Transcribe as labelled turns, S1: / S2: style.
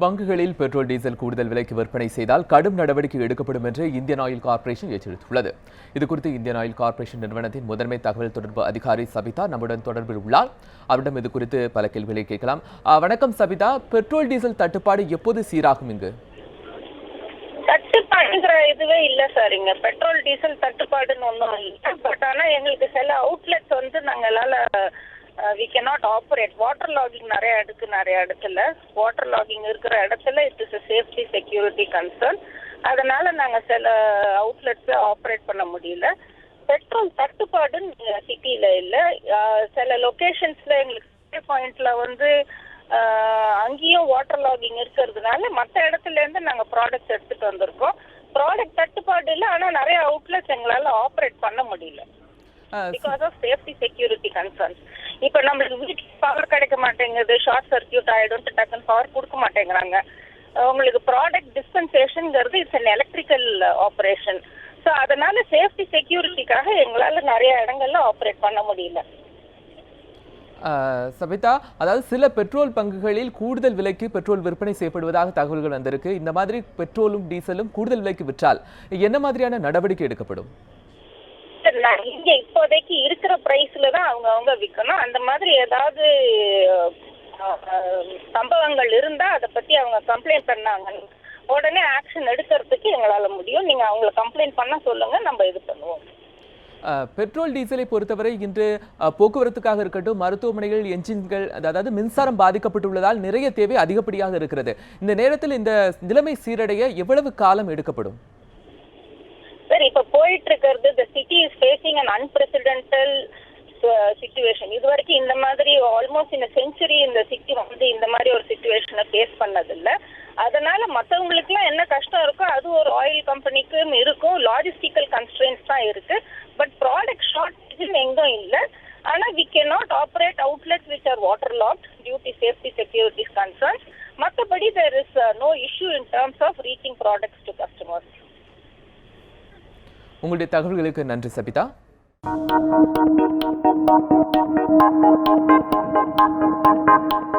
S1: பங்குகளில் petrol diesel கூடுதல் விலைக்கு விற்பனை செய்தால் கடும் நடவடிக்கை எடுக்கப்படும் என்று இந்தியன் ஆயில் கார்ப்பரேஷன் எச்சரித்துள்ளது. இதுகுறித்து இந்தியன் ஆயில் கார்ப்பரேஷன் நிறுவனத்தின் முதன்மை தகவல் தொடர்பு அதிகாரி சபிதா நம்முடன் தொடர்பில் உள்ளார். அவரிடம் இது குறித்து பல கேள்விகளை கேட்கலாம். வணக்கம் சபிதா. பெட்ரோல் டீசல் தட்டுப்பாடு எப்போது சீராகும் இங்கு?
S2: தட்டுப்பாடுங்கிற இதுவே இல்ல சார் இங்க. பெட்ரோல் டீசல் தட்டுப்பாடுன்னு ஒன்றும் இல்லை. பட் ஆனா எங்களுக்கு சில அவுட்லெட்ஸ் வந்து நாங்களால Uh, we cannot operate water logging நிறைய இருக்கு நிறைய இடத்துல வாட்டர் லாகிங் இருக்கிற இடத்துல it is safety security concern அதனால நாங்கள் சில அவுட்லெட்ஸ் ஆப்ரேட் பண்ண முடியல. பெட்ரோல் தட்டுப்பாடுன்னு சிட்டியில இல்லை. Uh, சில லொகேஷன்ஸ்ல எங்களுக்கு பாயிண்ட்ல வந்து uh, அங்கேயும் வாட்டர் லாகிங் இருக்கிறதுனால மற்ற இடத்துல இருந்து நாங்கள் ப்ராடக்ட்ஸ் எடுத்துட்டு வந்திருக்கோம். ப்ராடக்ட் தட்டுப்பாடு இல்லை ஆனால் நிறைய அவுட்லெட்ஸ் எங்களால் ஆப்ரேட் பண்ண முடியல. Because of safety security concerns இப்போ நம்மளுக்கு வீட்டுக்கு பவர் கிடைக்க மாட்டேங்குது. ஷார்ட் சர்க்கியூட் ஆயிடும் டக்குன்னு பவர் கொடுக்க மாட்டேங்கிறாங்க. உங்களுக்கு product டிஸ்பென்சேஷன்ங்கிறது it's an electrical operation so அதனால சேஃப்டி செக்யூரிட்டிக்காக எங்களால நிறைய இடங்கள்ல ஆப்ரேட் பண்ண முடியல.
S1: ஆ, சபிதா அதாவது சில பெட்ரோல் பங்குகளில் கூடுதல் விலைக்கு பெட்ரோல் விற்பனை செய்யப்படுவதாக தகவல்கள் வந்திருக்கு. இந்த மாதிரி பெட்ரோலும் டீசலும் கூடுதல் விலைக்கு விற்றால் என்ன மாதிரியான நடவடிக்கை எடுக்கப்படும்?
S2: நான் இங்க இப்போதைக்கு இருக்கிற பிரைஸ்ல தான் அவங்க அவங்க விற்கணும் அந்த மாதிரி ஏதாவது சம்பவங்கள் இருந்தா அதை பத்தி அவங்க கம்ப்ளைண்ட் பண்ணாங்க. உடனே ஆக்ஷன் எடுக்கிறதுக்கு எங்களால முடியும். நீங்க அவங்கள கம்ப்ளைண்ட் பண்ண சொல்லுங்க நம்ம இது பண்ணுவோம்.
S1: பெட்ரோல் டீசலை பொறுத்தவரை இன்று போக்குவரத்துக்காக இருக்கட்டும் மருத்துவமனைகள் என்ஜின்கள் அதாவது மின்சாரம் பாதிக்கப்பட்டுள்ளதால் நிறைய தேவை அதிகப்படியாக இருக்கிறது. இந்த நேரத்தில் இந்த நிலைமை சீரடைய எவ்வளவு காலம் எடுக்கப்படும்?
S2: சார் இப்ப போயிட்டு இருக்கிறது the city is an unprecedented situation இது வரைக்கும் இந்த மாதிரி ஆல்மோஸ்ட் இந்த செஞ்சுரி இந்த சிட்டி வந்து இந்த மாதிரி ஒரு சுச்சுவேஷனை ஃபேஸ் பண்ணதில்ல. அதனால மற்றவங்களுக்குலாம் என்ன கஷ்டம் இருக்கோ அது ஒரு ஆயில் கம்பெனிக்கும் இருக்கும். லாஜிஸ்டிக்கல் கன்ஸ்ட்ரெயின்ஸ் தான் இருக்கு. பட் ப்ராடக்ட் ஷார்டேஜ் எங்கும் இல்லை. ஆனா we can not operate outlet which are water logged due safety securities concerns மற்றபடி there is no issue in terms of reaching products to customers
S1: உங்களுடைய தகவல்களுக்கு நன்றி சபிதா. Thank you.